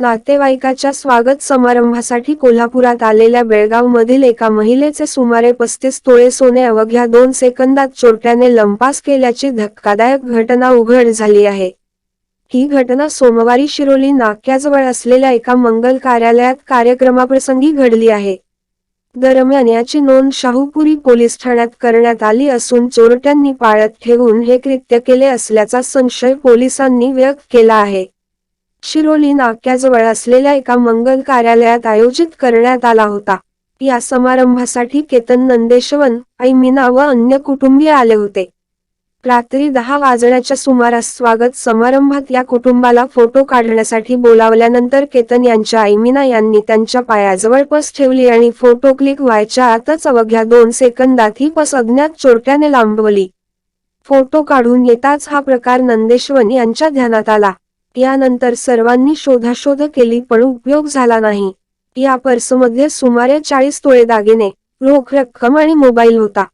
नातेवाईकाच्या स्वागत समारंभासाठी कोल्हापुरात आलेल्या बेळगावमधील एका महिलेचे सुमारे पस्तीस तोळे सोने अवघ्या दोन सेकंदात चोरट्याने लंपास केल्याची धक्कादायक घटना उघड झाली आहे. ही घटना सोमवारी शिरोली नाक्याजवळ असलेल्या एका मंगल कार्यालयात कार्यक्रमाप्रसंगी घडली आहे. दरम्यान याची नोंद शाहूपुरी पोलीस ठाण्यात करण्यात आली असून चोरट्यांनी पाळत ठेवून हे कृत्य केले असल्याचा संशय पोलिसांनी व्यक्त केला आहे. शिरोली नाक्याजवळ असलेल्या एका मंगल कार्यालयात आयोजित करण्यात आला होता. या समारंभासाठी केतन नंदेशवन आई मीना व अन्य कुटुंबीय आले होते. रात्री दहा वाजण्याच्या सुमारास स्वागत समारंभात या कुटुंबाला फोटो काढण्यासाठी बोलावल्यानंतर केतन यांच्या आईमिना यांनी त्यांच्या पायाजवळ पस ठेवली आणि फोटो क्लिक व्हायच्या आतच अवघ्या दोन सेकंदात ही पस अज्ञात चोरट्याने लांबवली. फोटो काढून येताच हा प्रकार नंदेश्वन यांच्या ध्यानात आला. यानंतर सर्वांनी शोधाशोध केली पण उपयोग झाला नाही. या पर्समध्ये सुमारे चाळीस तोळे दागिने रोख रक्कम आणि मोबाईल होता.